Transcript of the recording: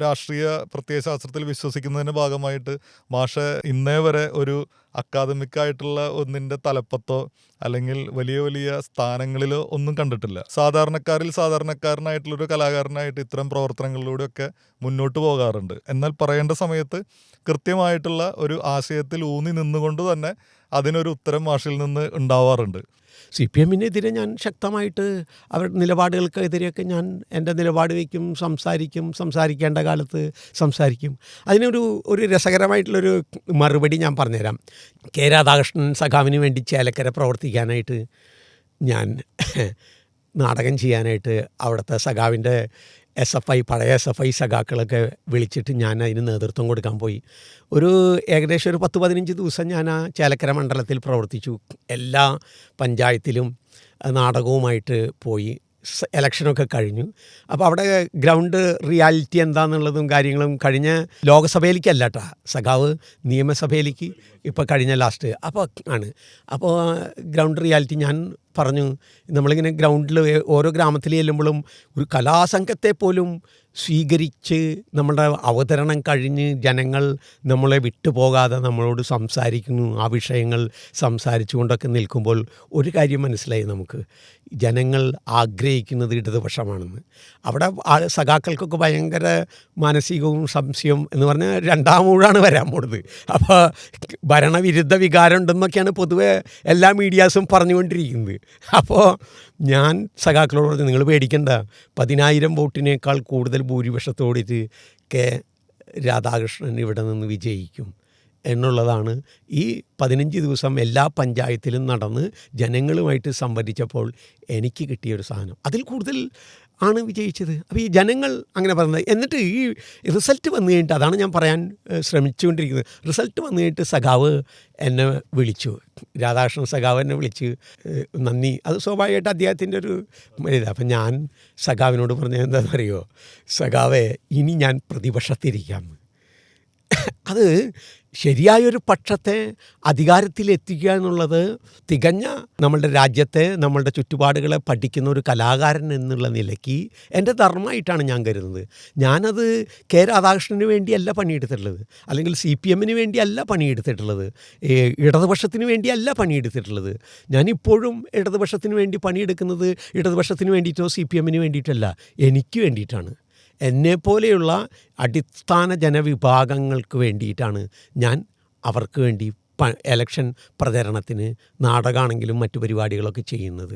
രാഷ്ട്രീയ പ്രത്യയശാസ്ത്രത്തിൽ വിശ്വസിക്കുന്നതിന്റെ ഭാഗമായിട്ട് മാഷെ ഇന്നേ വരെ ഒരു അക്കാദമിക്കായിട്ടുള്ള ഒന്നിന്റെ തലപ്പത്തോ അല്ലെങ്കിൽ വലിയ വലിയ സ്ഥാനങ്ങളിലോ ഒന്നും കണ്ടിട്ടില്ല. സാധാരണക്കാരിൽ സാധാരണക്കാരനായിട്ടുള്ളൊരു കലാകാരനായിട്ട് ഇത്തരം പ്രവർത്തനങ്ങളിലൂടെയൊക്കെ മുന്നോട്ട് പോകാറുണ്ട്. എന്നാൽ പറയേണ്ട സമയത്ത് കൃത്യമായിട്ടുള്ള ഒരു ആശയത്തിൽ ഊന്നി നിന്നുകൊണ്ട് തന്നെ അതിനൊരു ഉത്തരം മാഷിൽ നിന്ന് ഉണ്ടാവാറുണ്ട്. സി പി എമ്മിനെതിരെ ഞാൻ ശക്തമായിട്ട് അവരുടെ നിലപാടുകൾക്കെതിരെയൊക്കെ ഞാൻ എന്റെ നിലപാട് വയ്ക്കും സംസാരിക്കും സംസാരിക്കേണ്ട കാലത്ത് സംസാരിക്കും. അതിനൊരു ഒരു രസകരമായിട്ടുള്ളൊരു മറുപടി ഞാൻ പറഞ്ഞുതരാം. കെ രാധാകൃഷ്ണൻ സഖാവിന് വേണ്ടി ചേലക്കര പ്രവർത്തിക്കാനായിട്ട് ഞാൻ നാടകം ചെയ്യാനായിട്ട് അവിടുത്തെ സഖാവിന്റെ എസ് എഫ് ഐ പഴയ എസ് എഫ് ഐ സഖാക്കളൊക്കെ വിളിച്ചിട്ട് ഞാൻ അതിന് നേതൃത്വം കൊടുക്കാൻ പോയി. ഒരു ഏകദേശം ഒരു പത്ത് പതിനഞ്ച് ദിവസം ഞാൻ ആ ചേലക്കര മണ്ഡലത്തിൽ പ്രവർത്തിച്ചു. എല്ലാ പഞ്ചായത്തിലും നാടകവുമായിട്ട് പോയി. എലക്ഷനൊക്കെ കഴിഞ്ഞു. അപ്പോൾ അവിടെ ഗ്രൗണ്ട് റിയാലിറ്റി എന്താണെന്നുള്ളതും കാര്യങ്ങളും കഴിഞ്ഞ ലോകസഭയിലേക്കല്ല കേട്ടോ സഖാവ് നിയമസഭയിലേക്ക് ഇപ്പോൾ കഴിഞ്ഞ ലാസ്റ്റ്. അപ്പോൾ ആണ്. അപ്പോൾ ഗ്രൗണ്ട് റിയാലിറ്റി ഞാൻ പറഞ്ഞു. നമ്മളിങ്ങനെ ഗ്രൗണ്ടിൽ ഓരോ ഗ്രാമത്തിൽ ചെല്ലുമ്പോഴും ഒരു കലാസംഘത്തെ പോലും സ്വീകരിച്ച് നമ്മുടെ അവതരണം കഴിഞ്ഞ് ജനങ്ങൾ നമ്മളെ വിട്ടുപോകാതെ നമ്മളോട് സംസാരിക്കുന്നു. ആ വിഷയങ്ങൾ സംസാരിച്ചുകൊണ്ടൊക്കെ നിൽക്കുമ്പോൾ ഒരു കാര്യം മനസ്സിലായി നമുക്ക്. ജനങ്ങൾ ആഗ്രഹിക്കുന്നത് ഇടതുപക്ഷമാണെന്ന്. അവിടെ ആ സഖാക്കൾക്കൊക്കെ ഭയങ്കര മാനസികവും സംശയം എന്ന് പറഞ്ഞാൽ രണ്ടാം ഊഴാണ് വരാൻ പോണത്. അപ്പോൾ ഭരണവിരുദ്ധ വികാരം ഉണ്ടെന്നൊക്കെയാണ് പൊതുവെ എല്ലാ മീഡിയാസും പറഞ്ഞുകൊണ്ടിരിക്കുന്നത്. അപ്പോൾ ഞാൻ സഖാക്കളോട് പറഞ്ഞു നിങ്ങൾ പേടിക്കണ്ട. പതിനായിരം വോട്ടിനേക്കാൾ കൂടുതൽ ഭൂരിപക്ഷത്തോടിട്ട് കെ രാധാകൃഷ്ണൻ ഇവിടെ നിന്ന് വിജയിക്കും. എന്നുള്ളതാണ്. ഈ പതിനഞ്ച് ദിവസം എല്ലാ പഞ്ചായത്തിലും നടന്ന് ജനങ്ങളുമായിട്ട് സംവദിച്ചപ്പോൾ എനിക്ക് കിട്ടിയൊരു സാധനം. അതിൽ കൂടുതൽ ആണ് വിജയിച്ചത്. അപ്പോൾ ഈ ജനങ്ങൾ അങ്ങനെ പറയുന്നത്. എന്നിട്ട് ഈ റിസൾട്ട് വന്നു കഴിഞ്ഞിട്ട് അതാണ് ഞാൻ പറയാൻ ശ്രമിച്ചുകൊണ്ടിരിക്കുന്നത്. റിസൾട്ട് വന്നു കഴിഞ്ഞിട്ട് സഖാവ് എന്നെ വിളിച്ചു. രാധാകൃഷ്ണൻ സഖാവ് എന്നെ വിളിച്ച് നന്ദി. അത് സ്വാഭാവികമായിട്ട് അദ്ദേഹത്തിന്റെ ഒരു ഇത്. അപ്പം ഞാൻ സഖാവിനോട് പറഞ്ഞത് എന്താണെന്നറിയോ? സഖാവേ ഇനി ഞാൻ പ്രതിപക്ഷത്തിരിക്കാം. അത് ശരിയായൊരു പക്ഷത്തെ അധികാരത്തിലെത്തിക്കുക എന്നുള്ളത് തികഞ്ഞ നമ്മളുടെ രാജ്യത്തെ നമ്മളുടെ ചുറ്റുപാടുകളെ പഠിക്കുന്ന ഒരു കലാകാരൻ എന്നുള്ള നിലയ്ക്ക് എന്റെ ധർമ്മമായിട്ടാണ് ഞാൻ കരുതുന്നത്. ഞാനത് കെ രാധാകൃഷ്ണന് വേണ്ടിയല്ല പണിയെടുത്തിട്ടുള്ളത്. അല്ലെങ്കിൽ സി പി എമ്മിന് വേണ്ടിയല്ല പണിയെടുത്തിട്ടുള്ളത്. ഇടതുപക്ഷത്തിന് വേണ്ടിയല്ല പണിയെടുത്തിട്ടുള്ളത്. ഞാനിപ്പോഴും ഇടതുപക്ഷത്തിന് വേണ്ടി പണിയെടുക്കുന്നത് ഇടതുപക്ഷത്തിന് വേണ്ടിയിട്ടോ സി പി എമ്മിന് വേണ്ടിയിട്ടല്ല. എനിക്ക് വേണ്ടിയിട്ടാണ്. എന്നെപ്പോലെയുള്ള അടിസ്ഥാന ജനവിഭാഗങ്ങൾക്ക് വേണ്ടിയിട്ടാണ് ഞാൻ അവർക്ക് വേണ്ടി പ എലക്ഷൻ പ്രചരണത്തിന് നാടകമാണെങ്കിലും മറ്റു പരിപാടികളൊക്കെ ചെയ്യുന്നത്.